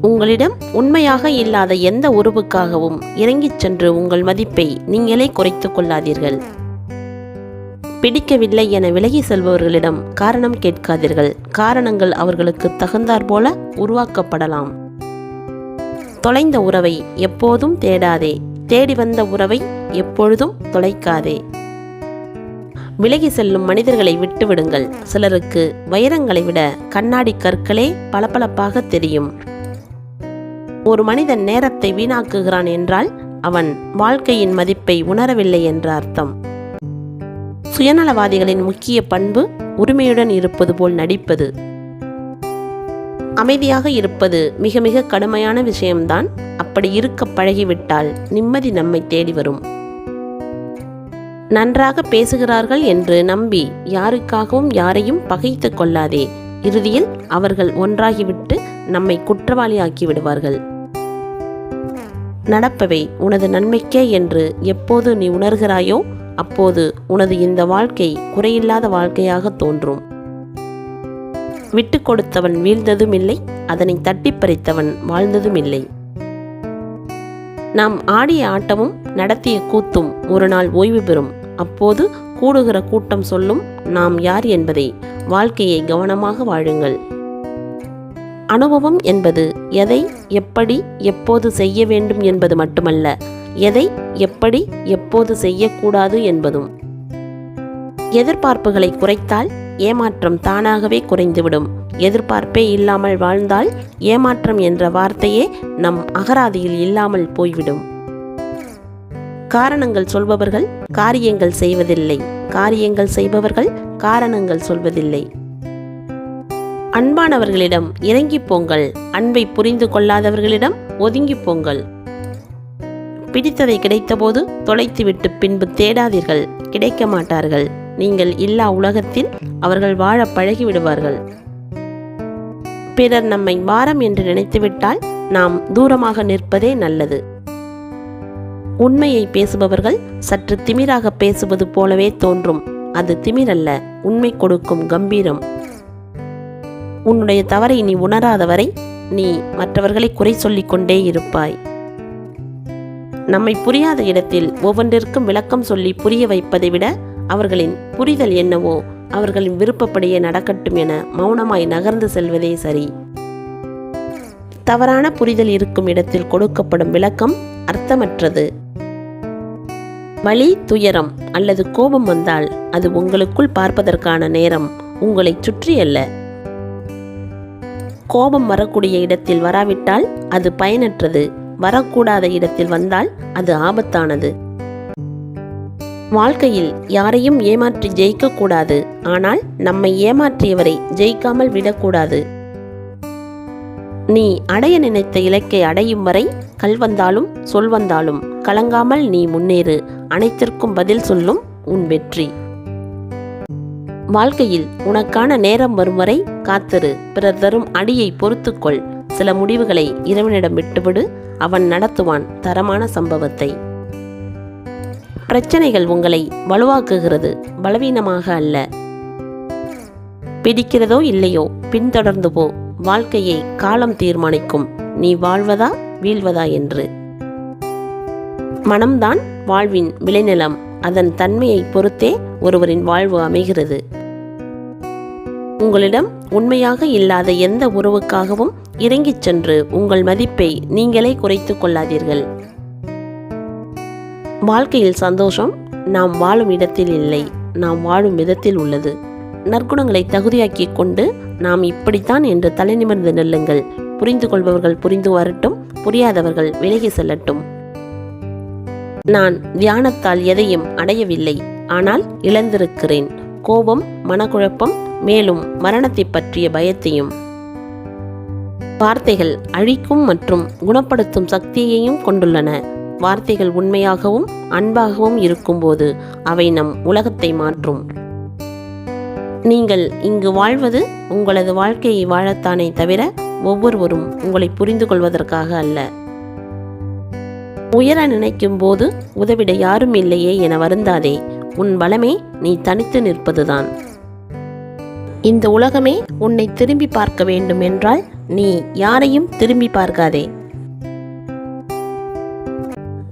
உங்களிடம் உண்மையாக இல்லாத எந்த உறவுக்காகவும் இறங்கிச் சென்று உங்கள் மதிப்பை நீங்களே குறைத்துக் கொள்ளாதீர்கள். பிடிக்கவில்லை என விலகி செல்பவர்களிடம் காரணம் கேட்காதீர்கள். காரணங்கள் அவர்களுக்கு தகுந்தாற்போல உருவாக்கப்படலாம். தொலைந்த உறவை எப்போதும் தேடாதே. தேடி வந்த உறவை எப்பொழுதும் தொலைக்காதே. விலகி செல்லும் மனிதர்களை விட்டுவிடுங்கள். சிலருக்கு வைரங்களை விட கண்ணாடி கற்களே பளபளப்பாக தெரியும். ஒரு மனிதன் நேரத்தை வீணாக்குகிறான் என்றால் அவன் வாழ்க்கையின் மதிப்பை உணரவில்லை என்ற அர்த்தம். சுயநலவாதிகளின் முக்கிய பண்பு உரிமையுடன் இருப்பது போல் நடிப்பது. அமைதியாக இருப்பது மிக மிக கடுமையான விஷயம்தான். அப்படி இருக்க பழகிவிட்டால் நிம்மதி நம்மை தேடி வரும். நன்றாக பேசுகிறார்கள் என்று நம்பி யாருக்காகவும் யாரையும் பகைத்து கொள்ளாதே. இறுதியில் அவர்கள் ஒன்றாகிவிட்டு நம்மை குற்றவாளியாக்கி விடுவார்கள். நடப்பவை உனது நன்மைக்கே என்று எப்போது நீ உணர்கிறாயோ அப்போது உனது இந்த வாழ்க்கை குறையில்லாத வாழ்க்கையாக தோன்றும். விட்டு கொடுத்தவன் வீழ்ந்ததும் இல்லை அதனை தட்டி பறித்தவன் வாழ்ந்ததும் இல்லை நாம் ஆடிய ஆட்டமும் நடத்திய கூத்தும் ஒரு நாள் ஓய்வு பெறும். அப்போது கூடுகிற கூட்டம் சொல்லும் நாம் யார் என்பதை வாழ்க்கையை கவனமாக வாழுங்கள். அனுபவம் என்பது எதை எப்படி எப்போது செய்ய வேண்டும் என்பது மட்டுமல்ல எதை எப்படி எப்போது செய்யக்கூடாது என்பதும். எதிர்பார்ப்புகளை குறைத்தால் ஏமாற்றம் தானாகவே குறைந்துவிடும். எதிர்பார்ப்பே இல்லாமல் வாழ்ந்தால் ஏமாற்றம் என்ற வார்த்தையே நம் அகராதியில் இல்லாமல் போய்விடும். காரணங்கள் சொல்பவர்கள் காரியங்கள் செய்வதில்லை. காரியங்கள் செய்பவர்கள் காரணங்கள் சொல்வதில்லை. அன்பானவர்களிடம் இறங்கிப் போங்கள். அன்பை புரிந்து கொள்ளாதவர்களிடம் ஒதுங்கிப் போங்கள். பிடித்ததை கிடைத்தபோது தொலைத்துவிட்டு பின்பு தேடாதீர்கள். கிடைக்க மாட்டார்கள். நீங்கள் இல்லா உலகத்தில் அவர்கள் வாழ பழகிவிடுவார்கள். பிறர் நம்மை வாரம் என்று நினைத்துவிட்டால் நாம் தூரமாக நிற்பதே நல்லது. உண்மையை பேசுபவர்கள் சற்று திமிராக பேசுவது போலவே தோன்றும். அது திமிரல்ல. உண்மை கொடுக்கும் கம்பீரம். உன்னுடைய தவறை நீ உணராதவரை நீ மற்றவர்களை குறை சொல்லிக் கொண்டே இருப்பாய். நம்மை புரியாத இடத்தில் ஒவ்வொன்றிற்கும் விளக்கம் சொல்லி புரிய வைப்பதை விட அவர்களின் புரிதல் என்னவோ அவர்களின் விருப்பப்படியே நடக்கட்டும் என மௌனமாய் நகர்ந்து செல்வதே சரி. தவறான புரிதல் இருக்கும் இடத்தில் கொடுக்கப்படும் விளக்கம் அர்த்தமற்றது. வலி துயரம் அல்லது கோபம் வந்தால் அது உங்களுக்குள் பார்ப்பதற்கான நேரம் உங்களை சுற்றி அல்ல. கோபம் வரக்கூடிய இடத்தில் வராவிட்டால் அது பயனற்றது. வரக்கூடாத இடத்தில் வந்தால் அது ஆபத்தானது. வாழ்க்கையில் யாரையும் ஏமாற்றி ஜெயிக்கக்கூடாது. ஆனால் நம்மை ஏமாற்றியவரை ஜெயிக்காமல் விடக்கூடாது. நீ அடைய நினைத்த இலக்கை அடையும் வரை கல் வந்தாலும் சொல் வந்தாலும் கலங்காமல் நீ முன்னேறு. அனைத்திற்கும் பதில் சொல்லும் உன் வெற்றி. வாழ்க்கையில் உனக்கான நேரம் வரும் வரை காத்திரு. பிறர் தரும் அடியை பொறுத்துக்கொள். சில முடிவுகளை இறைவனிடம் விட்டுவிடு. அவன் நடத்துவான் தரமான சம்பவத்தை. பிரச்சனைகள் உங்களை வலுவாக்குகிறது. பலவீனமாக அல்ல. பிடிக்கிறதோ இல்லையோ பின்தொடர்ந்து போ. வாழ்க்கையை காலம் தீர்மானிக்கும். நீ வாழ்வதா வீழ்வதா என்று. மனம்தான் வாழ்வின் விளைநிலம். அதன் தன்மையை பொறுத்தே ஒருவரின் வாழ்வு அமைகிறது. உங்களிடம் உண்மையாக இல்லாத எந்த உறவுக்காகவும் இறங்கிச் சென்று உங்கள் மதிப்பை நீங்களே குறைத்துக் கொள்ளாதீர்கள். வாழ்க்கையில் சந்தோஷம் நாம் வாழும் இடத்தில் இல்லை நாம் வாழும் விதத்தில் உள்ளது. நற்குணங்களை தகுதியாக்கிக் கொண்டு நாம் இப்படித்தான் என்று தலைநிமிர்ந்து நெல்லுங்கள். புரிந்து கொள்பவர்கள் புரிந்து வரட்டும் புரியாதவர்கள் விலகி செல்லட்டும். நான் தியானத்தால் எதையும் அடையவில்லை. ஆனால் இழந்திருக்கிறேன். கோபம் மனக்குழப்பம் மேலும் மரணத்தை பற்றிய பயத்தையும். வார்த்தைகள் அழிக்கும் மற்றும் குணப்படுத்தும் சக்தியையும் கொண்டுள்ளன. வார்த்தைகள் உண்மையாகவும் அன்பாகவும் இருக்கும்போது அவை நம் உலகத்தை மாற்றும். நீங்கள் இங்கு வாழ்வது உங்களது வாழ்க்கையை வாழத்தானே தவிர ஒவ்வொருவரும் உங்களை புரிந்து கொள்வதற்காக அல்ல. உயர நினைக்கும் போது உதவிட யாரும் இல்லையே என வருந்தாதே. உன் பலமே நீ தனித்து நிற்பதுதான். இந்த உலகமே உன்னை திரும்பி பார்க்க வேண்டும் என்றால் நீ யாரையும் திரும்பி பார்க்காதே.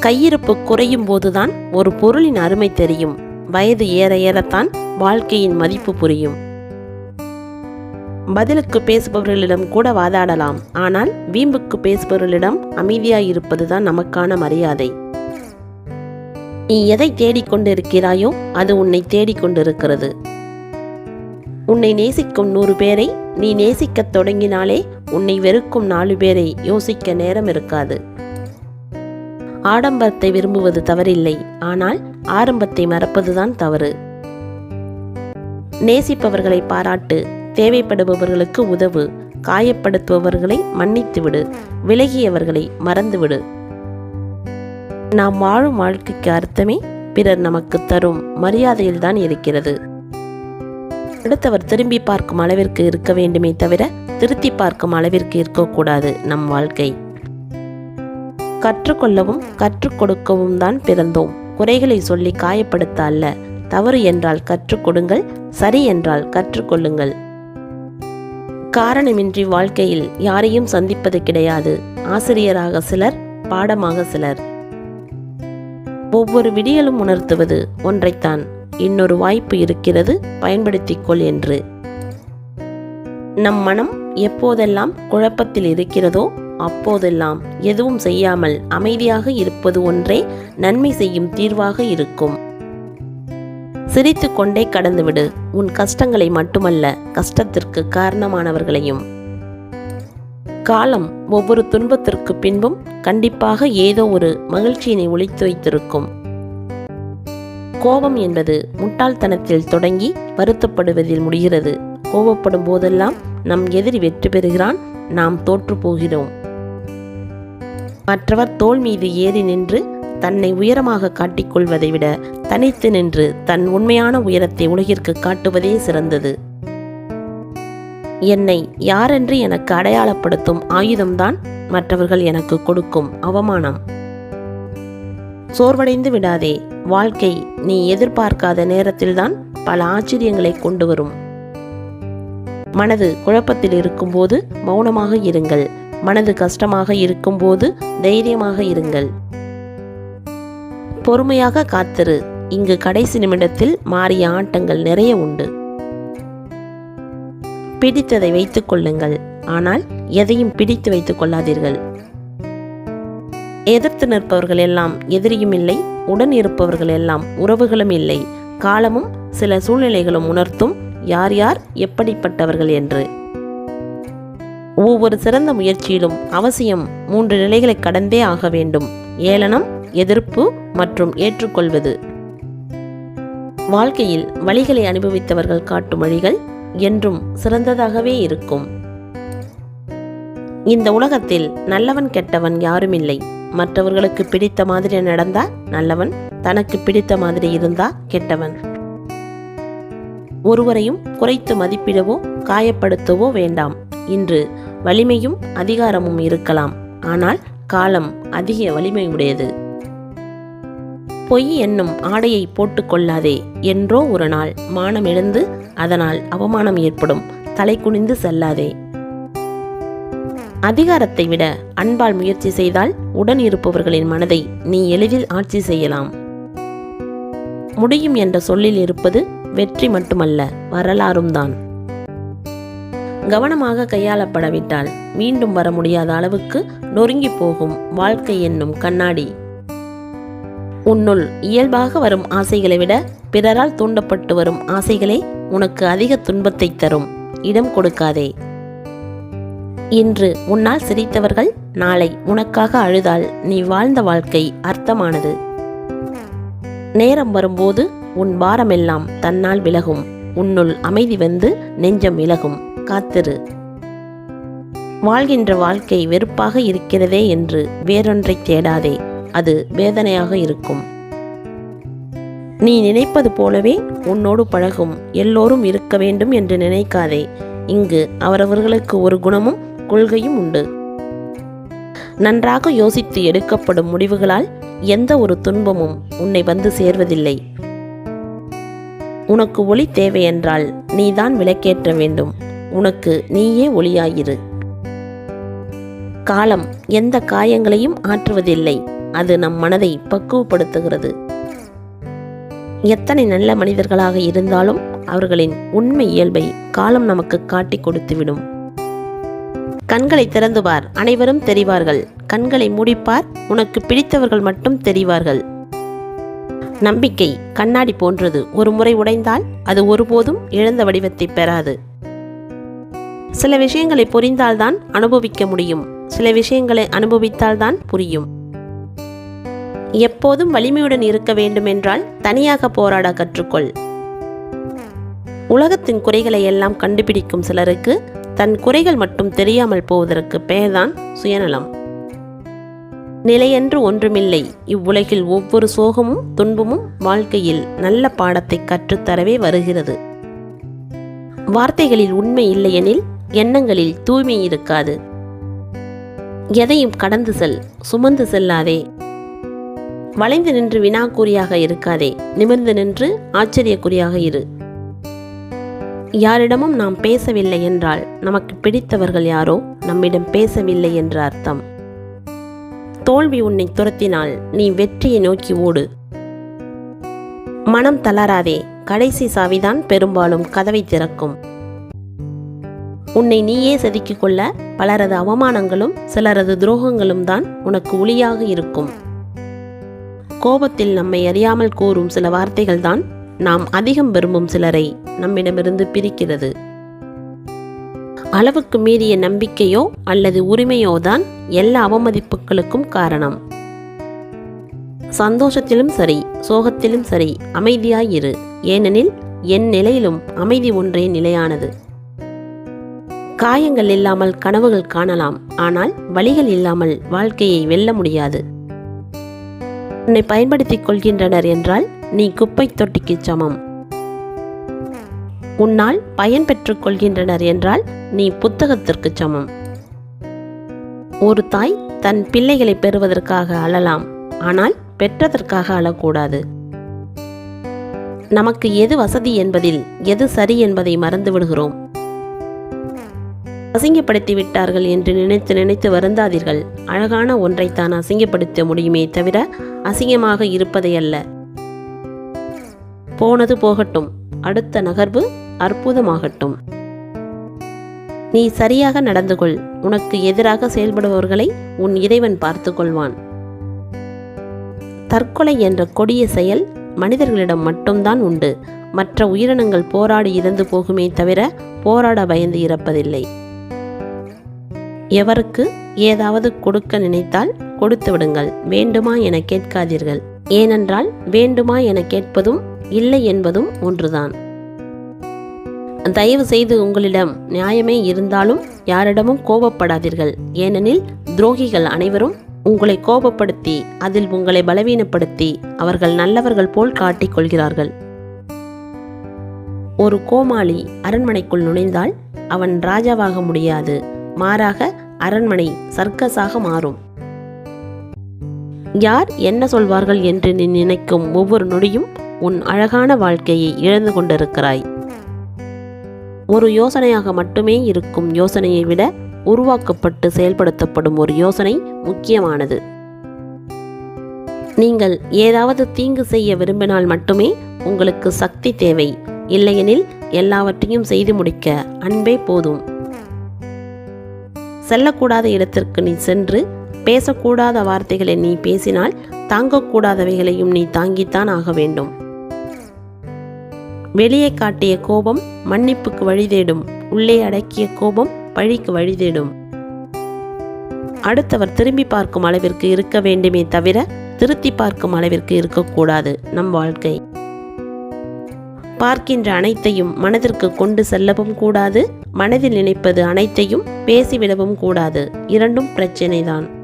கையிருப்பு குறையும் போதுதான் ஒரு பொருளின் அருமை தெரியும். வயது ஏற ஏறத்தான் வாழ்க்கையின் மதிப்பு புரியும். பதிலுக்கு பேசுபவர்களிடம் கூட வாதாடலாம். ஆனால் வீம்புக்கு பேசுபவர்களிடம் அமைதியாயிருப்பதுதான் நமக்கான மரியாதை. நீ எதை தேடிக்கொண்டிருக்கிறாயோ அது உன்னை தேடிக்கொண்டிருக்கிறது. உன்னை நேசிக்கும் நூறு பேரை நீ நேசிக்கத் தொடங்கினாலே உன்னை வெறுக்கும் நாலு பேரை யோசிக்க நேரம் இருக்காது. ஆடம்பரத்தை விரும்புவது தவறில்லை ஆனால் ஆரம்பத்தை மறப்பதுதான் தவறு. நேசிப்பவர்களை பாராட்டு தேவைப்படுபவர்களுக்கு உதவு காயப்படுத்துபவர்களை மன்னித்துவிடு விலகியவர்களை மறந்துவிடு. நாம் வாழும் வாழ்க்கைக்கு அர்த்தமே பிறர் நமக்கு தரும் மரியாதையில் தான் இருக்கிறது. அடுத்தவர் திரும்பி பார்க்கும் அளவிற்கு இருக்க வேண்டுமே தவிர திருத்தி பார்க்கும் அளவிற்கு இருக்கக்கூடாது நம் வாழ்க்கை. கற்றுக்கொள்ளவும் கற்றுக் கொடுக்கவும் தான் பிறந்தோம். குறைகளை சொல்லி காயப்படுத்த அல்ல. தவறு என்றால் கற்றுக் கொடுங்கள் சரி என்றால் கற்றுக்கொள்ளுங்கள். காரணமின்றி வாழ்க்கையில் யாரையும் சந்திப்பது கிடையாது. ஆசிரியராக சிலர் பாடமாக சிலர். ஒவ்வொரு விடியலும் உணர்த்துவது ஒன்றைத்தான். இன்னொரு வாய்ப்பு இருக்கிறது பயன்படுத்திக் கொள் என்று. நம் மனம் எப்போதெல்லாம் குழப்பத்தில் இருக்கிறதோ அப்போதெல்லாம் எதுவும் செய்யாமல் அமைதியாக இருப்பது ஒன்றே நன்மை செய்யும் தீர்வாக இருக்கும். சிரித்து கொண்டே கடந்துவிடு. உன் கஷ்டங்களை மட்டுமல்ல கஷ்டத்திற்கு காரணமானவர்களையும் காலம் ஒவ்வொரு துன்பத்திற்கு பின்பும் கண்டிப்பாக ஏதோ ஒரு மகிழ்ச்சியினை ஒளித்து வைத்திருக்கும். கோபம் என்பது முட்டாள்தனத்தில் தொடங்கி வருத்தப்படுவதில் முடிகிறது. கோபப்படும் போதெல்லாம் நம் எதிரி வெற்றி பெறுகிறான் நாம் தோற்று போகிறோம். மற்றவர் தோல் மீது ஏறி நின்று தன்னை உயரமாக காட்டிக்கொள்வதை விட தனித்து நின்று தன் உண்மையான உயரத்தை உலகிற்கு காட்டுவதே சிறந்தது. என்னை யாரென்று எனக்கு அடையாளப்படுத்தும் ஆயுதம்தான் மற்றவர்கள் எனக்கு கொடுக்கும் அவமானம். சோர்வடைந்து விடாதே வாழ்க்கை நீ எதிர்பார்க்காத நேரத்தில்தான் பல ஆச்சரியங்களை கொண்டு வரும். மனது குழப்பத்தில் இருக்கும்போது மௌனமாக இருங்கள். மனது கஷ்டமாக இருக்கும்போது தைரியமாக இருங்கள். பொறுமையாக காத்திரு. இங்கு கடைசி நிமிடத்தில் மாறிய ஆட்டங்கள் நிறைய உண்டு. பிடித்ததை வைத்துக் கொள்ளுங்கள். ஆனால் எதையும் பிடித்து வைத்துக் கொள்ளாதீர்கள். எதிர்த்து நிற்பவர்கள் எல்லாம் எதிரியும் இல்லை உடன் இருப்பவர்கள் எல்லாம் உறவுகளும் இல்லை. காலமும் சில சூழ்நிலைகளும் உணர்த்தும் யார் யார் எப்படிப்பட்டவர்கள் என்று. ஒவ்வொரு சிறந்த முயற்சியிலும் அவசியம் மூன்று நிலைகளை கடந்தே ஆக வேண்டும். ஏளனம் எதிர்ப்பு மற்றும் ஏற்றுக்கொள்வது. வாழ்க்கையில் வழிகளை அனுபவித்தவர்கள் காட்டும் வழிகள் என்றும் சிறந்ததாகவே இருக்கும். இந்த உலகத்தில் நல்லவன் கெட்டவன் யாருமில்லை. மற்றவர்களுக்கு பிடித்த மாதிரி நடந்தா நல்லவன் தனக்கு பிடித்த மாதிரி இருந்தா கெட்டவன். ஒருவரையும் குறைத்து மதிப்பிடவோ காயப்படுத்தவோ வேண்டாம். இன்று வலிமையும் அதிகாரமும் இருக்கலாம். ஆனால் காலம் அதிக வலிமை உடையது பொய் என்னும் ஆடையை போட்டுக்கொள்ளாதே என்றோ ஒரு நாள் மானம் எழுந்து அதனால் அவமானம் ஏற்படும். தலை குனிந்து செல்லாதே. அதிகாரத்தை விட அன்பால் முயற்சி செய்தால் உடன் இருப்பவர்களின் மனதை நீ எளிதில் ஆட்சி செய்யலாம். முடியும் என்ற சொல்லில் இருப்பது வெற்றி மட்டுமல்ல வரலாறும் தான். கவனமாக கையாளப்படவிட்டால் மீண்டும் வர முடியாத அளவுக்கு நொறுங்கி போகும் வாழ்க்கை என்னும் கண்ணாடி. உன்னுள் இயல்பாக வரும் ஆசைகளை விட பிறரால் தூண்டப்பட்டு வரும் ஆசைகளே உனக்கு அதிக துன்பத்தை தரும். இடம் கொடுக்காதே. இன்று உன்னால் சிரித்தவர்கள் நாளை உனக்காக அழுதால் நீ வாழ்ந்த வாழ்க்கை அர்த்தமானது. நேரம் வரும்போது உன் பாரமெல்லாம் தன்னால் விலகும். உன்னுள் அமைதி வந்து நெஞ்சம் விலகும் காத்திரு. வாழ்கின்ற வாழ்க்கை வெறுப்பாக இருக்கிறதே என்று வேறொன்றை தேடாதே. அது வேதனையாக இருக்கும். நீ நினைப்பது போலவே உன்னோடு பழகும் எல்லோரும் இருக்க வேண்டும் என்று நினைக்காதே. இங்கு அவரவர்களுக்கு ஒரு குணமும் கொள்கையும் உண்டு. நன்றாக யோசித்து எடுக்கப்படும் முடிவுகளால் எந்த ஒரு துன்பமும் உன்னை வந்து சேர்வதில்லை. உனக்கு ஒளி தேவை என்றால் நீதான் விளக்கேற்ற வேண்டும். உனக்கு நீயே ஒளியாயிரு. காலம் எந்த காயங்களையும் ஆற்றுவதில்லை. அது நம் மனதை பக்குவப்படுத்துகிறது. எத்தனை நல்ல மனிதர்களாக இருந்தாலும் அவர்களின் உண்மை இயல்பை காலம் நமக்கு காட்டிக் கொடுத்துவிடும். கண்களை திறந்து பார் அனைவரும் தெரிவார்கள். கண்களை மூடிப்பார் உனக்கு பிடித்தவர்கள் மட்டும் தெரிவார்கள். நம்பிக்கை கண்ணாடி போன்றது. ஒரு முறை உடைந்தால் அது ஒருபோதும் இழந்த வடிவத்தை பெறாது. சில விஷயங்களை புரிந்தால்தான் அனுபவிக்க முடியும். சில விஷயங்களை அனுபவித்தால்தான் புரியும். எப்போதும் வலிமையுடன் இருக்க வேண்டுமென்றால் தனியாக போராட கற்றுக்கொள். உலகத்தின் குறைகளை எல்லாம் கண்டுபிடிக்கும் சிலருக்கு தன் குறைகள் மட்டும் தெரியாமல் போவதற்கு பெயர்தான் சுயநலம். நிலையென்று ஒன்றுமில்லை. இவ்வுலகில் ஒவ்வொரு சோகமும் துன்பமும் வாழ்க்கையில் நல்ல பாடத்தை கற்றுத்தரவே வருகிறது. வார்த்தைகளில் உண்மை இல்லையெனில் எண்ணங்களில் தூய்மை இருக்காது. எதையும் கடந்து செல் சுமந்து செல்லாதே. வளைந்து நின்று வினாக்குறியாக இருக்காதே நிமிர்ந்து நின்று ஆச்சரியக்குறியாக இரு. யாரிடமும் நாம் பேசவில்லை என்றால் நமக்கு பிடித்தவர்கள் யாரோ நம்மிடம் பேசவில்லை என்ற அர்த்தம். தோல்வி உன்னை துரத்தினால் நீ வெற்றியை நோக்கி ஓடு. மனம் தளராதே கடைசி சாவிதான் பெரும்பாலும் கதவை திறக்கும். உன்னை நீயே செதுக்கிக் கொள்ள பலரது அவமானங்களும் சிலரது துரோகங்களும் தான் உனக்கு ஒளியாக இருக்கும். கோபத்தில் நம்மை அறியாமல் கூறும் சில வார்த்தைகள் தான் நாம் அதிகம் விரும்பும் சிலரை நம்மிடமிருந்து பிரிக்கிறது. அளவுக்கு மீறிய நம்பிக்கையோ அல்லது உரிமையோ தான் எல்லா அவமதிப்புகளுக்கும் காரணம். சந்தோஷத்திலும் சரி சோகத்திலும் சரி அமைதியாயிரு ஏனெனில் என் நிலையிலும் அமைதி ஒன்றே நிலையானது. காயங்கள் இல்லாமல் கனவுகள் காணலாம். ஆனால் வழிகள் இல்லாமல் வாழ்க்கையை வெல்ல முடியாது. உன்னை பயன்படுத்திக் கொள்கின்றனர் என்றால் நீ குப்பை தொட்டிக்கு சமம். உன்னால் பயன் பெற்றுக் கொள்கின்றனர் என்றால் நீ புத்தகத்திற்கு சமம். ஒரு தாய் தன் பிள்ளைகளை பெறுவதற்காக அழலாம் ஆனால் பெற்றதற்காக அழக்கூடாது. நமக்கு எது வசதி என்பதில் எது சரி என்பதை மறந்து விடுகிறோம் அசிங்கப்படுத்தி விட்டார்கள் என்று நினைத்து நினைத்து வருந்தாதீர்கள். அழகான ஒன்றைத்தான் அசிங்கப்படுத்த முடியுமே தவிர அசிங்கமாக இருப்பதை அல்ல. போனது போகட்டும். அடுத்த நகர்வு அற்புதமாகட்டும். நீ சரியாக நடந்து கொள். உனக்கு எதிராக செயல்படுபவர்களை உன் இறைவன் பார்த்து கொள்வான். தற்கொலை என்ற கொடிய செயல் மனிதர்களிடம் மட்டும்தான் உண்டு. மற்ற உயிரினங்கள் போராடி இறந்து போகுமே தவிர போராட பயந்து இறப்பதில்லை. எவருக்கு ஏதாவது கொடுக்க நினைத்தால் கொடுத்து விடுங்கள். வேண்டுமா என கேட்காதீர்கள். ஏனென்றால் வேண்டுமா என கேட்பதும் இல்லை என்பதும் ஒன்றுதான். தயவு செய்து உங்களிடம் நியாயமே இருந்தாலும் யாரிடமும் கோபப்படாதீர்கள். ஏனெனில் துரோகிகள் அனைவரும் உங்களை கோபப்படுத்தி அதில் உங்களை பலவீனப்படுத்தி அவர்கள் நல்லவர்கள் போல் காட்டிக் கொள்கிறார்கள். ஒரு கோமாளி அரண்மனைக்குள் நுழைந்தால் அவன் ராஜாவாக முடியாது. மாறாக அரண்மனை சர்க்கஸாக மாறும். யார் என்ன சொல்வார்கள் என்று நீ நினைக்கும் ஒவ்வொரு நொடியும் உன் அழகான வாழ்க்கையை இழந்து கொண்டிருக்கிறாய். ஒரு யோசனையாக மட்டுமே இருக்கும் யோசனையை விட உருவாக்கப்பட்டு செயல்படுத்தப்படும் ஒரு யோசனை முக்கியமானது. நீங்கள் ஏதாவது தீங்கு செய்ய விரும்பினால் மட்டுமே உங்களுக்கு சக்தி தேவை. இல்லையெனில் எல்லாவற்றையும் செய்து முடிக்க அன்பே போதும். செல்லக்கூடாத இடத்திற்கு நீ சென்று பேசக்கூடாத வார்த்தைகளை நீ பேசினால் தாங்கக்கூடாதவைகளையும் நீ தாங்கித்தான் ஆக வேண்டும். வெளியே காட்டிய கோபம் மன்னிப்புக்கு வழி தேடும். உள்ளே அடக்கிய கோபம் பழிக்கு வழி தேடும். அடுத்தவர் திரும்பி பார்க்கும் அளவிற்கு இருக்க வேண்டுமே தவிர திருத்தி பார்க்கும் அளவிற்கு இருக்கக்கூடாது நம் வாழ்க்கை. பார்க்கின்ற அனைத்தையும் மனதிற்கு கொண்டு செல்லவும் கூடாது. மனதில் நினைப்பது அனைத்தையும் பேசிவிடவும் கூடாது. இரண்டும் பிரச்சினைதான்.